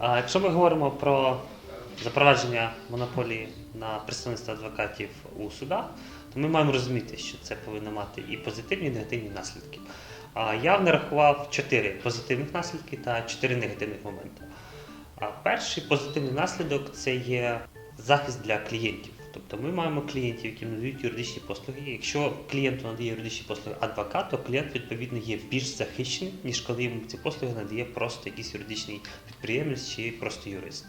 А якщо ми говоримо про запровадження монополії на представництво адвокатів у судах, то ми маємо розуміти, що це повинно мати і позитивні, і негативні наслідки. Я нарахував чотири позитивних наслідки та чотири негативних моменти. Перший позитивний наслідок це є захист для клієнтів. Тобто ми маємо клієнтів, які надають юридичні послуги. Якщо клієнту надає юридичні послуги адвокат, то клієнт відповідно є більш захищений, ніж коли йому ці послуги надає просто якийсь юридичний підприємець чи просто юрист.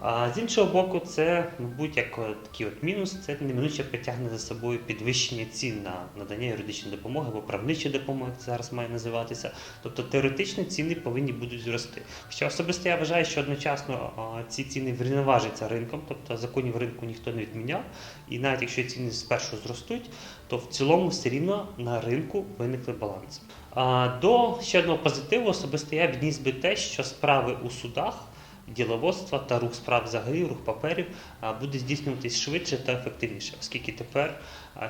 А з іншого боку, це, мабуть, як такий от мінус, це неминуче притягне за собою підвищення цін на надання юридичної допомоги або правничої допомоги, як це зараз має називатися. Тобто теоретично ціни повинні будуть зрости. Хоча особисто я вважаю, що одночасно ці ціни врівноважаться ринком, тобто законів ринку ніхто не відміняв. І навіть якщо ціни спершу зростуть, то в цілому все рівно на ринку виникли баланс. До ще одного позитиву особисто я відніс би те, що справи у судах діловодства та рух справ взагалі, рух паперів буде здійснюватись швидше та ефективніше, оскільки тепер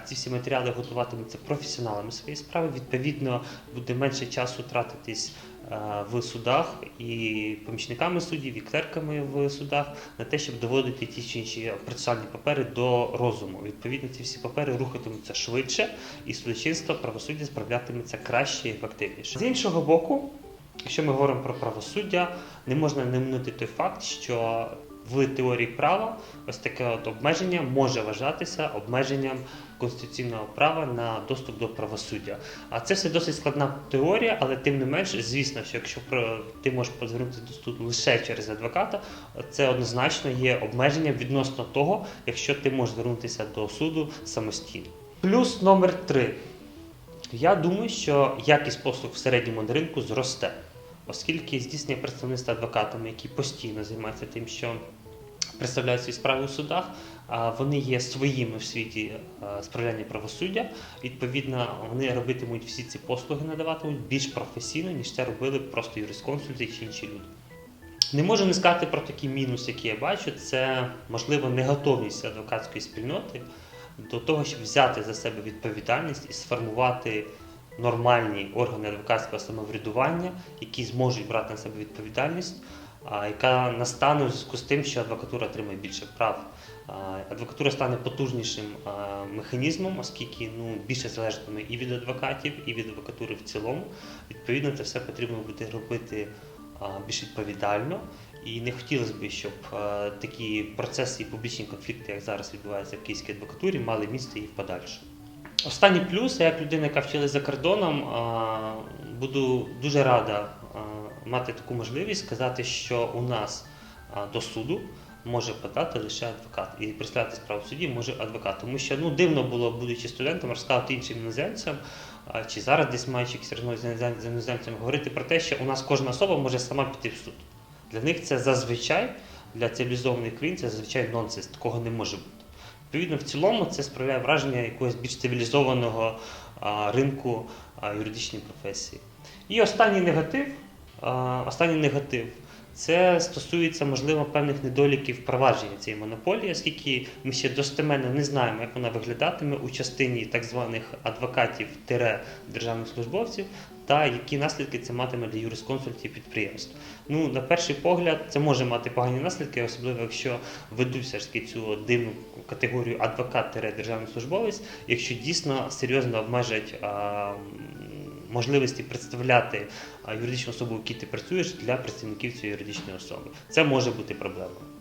ці всі матеріали готуватимуться професіоналами своєї справи. Відповідно, буде менше часу тратитись в судах і помічниками суддів, і клерками в судах на те, щоб доводити ті чи інші процесуальні папери до розуму. Відповідно, ці всі папери рухатимуться швидше, і судочинство правосуддя справлятиметься краще і ефективніше. З іншого боку. Якщо ми говоримо про правосуддя, не можна не минути той факт, що в теорії права ось таке от обмеження може вважатися обмеженням конституційного права на доступ до правосуддя. А це все досить складна теорія, але тим не менш, звісно, що якщо ти можеш звернутися до суду лише через адвоката, це однозначно є обмеженням відносно того, якщо ти можеш звернутися до суду самостійно. Плюс номер три. Я думаю, що якість послуг в середньому на ринку зросте, оскільки здійснює представництво адвокатами, які постійно займаються тим, що представляють свої справи у судах, вони є своїми в світі е, справляння правосуддя. Відповідно, вони робитимуть всі ці послуги, надаватимуть більш професійно, ніж це робили просто юрисконсульти чи інші люди. Не можу не сказати про такий мінус, який я бачу, це можливо неготовність адвокатської спільноти до того, щоб взяти за себе відповідальність і сформувати нормальні органи адвокатського самоврядування, які зможуть брати на себе відповідальність, яка настане у зв'язку з тим, що адвокатура отримає більше прав. Адвокатура стане потужнішим механізмом, оскільки ну, більше залежатиме і від адвокатів, і від адвокатури в цілому. Відповідно, це все потрібно буде робити більш відповідально. І не хотілося б, щоб такі процеси і публічні конфлікти, як зараз відбуваються в київській адвокатурі, мали місце і в подальшому. Останній плюс, я як людина, яка вчилась за кордоном, буду дуже рада мати таку можливість сказати, що у нас до суду може подати лише адвокат. І представляти справу в суді може адвокат. Тому що ну, дивно було, будучи студентом, розказувати іншим іноземцям, чи зараз десь маючи якісь розмови з іноземцями, говорити про те, що у нас кожна особа може сама піти в суд. Для них це зазвичай, для цивілізованих країн, це зазвичай нонсенс, такого не може бути. Відповідно, в цілому це справляє враження якогось більш цивілізованого ринку юридичної професії. І останній негатив, останній негатив це стосується, можливо, певних недоліків впровадження цієї монополії, оскільки ми ще достеменно не знаємо, як вона виглядатиме у частині так званих адвокатів державних службовців, та які наслідки це матиме для юрисконсультів підприємств. Ну, на перший погляд, це може мати погані наслідки, особливо якщо ведуть все ж таки цю дивну категорію адвокат-державний службовець, якщо дійсно серйозно обмежать можливості представляти юридичну особу, в якій ти працюєш, для представників цієї юридичної особи. Це може бути проблемою.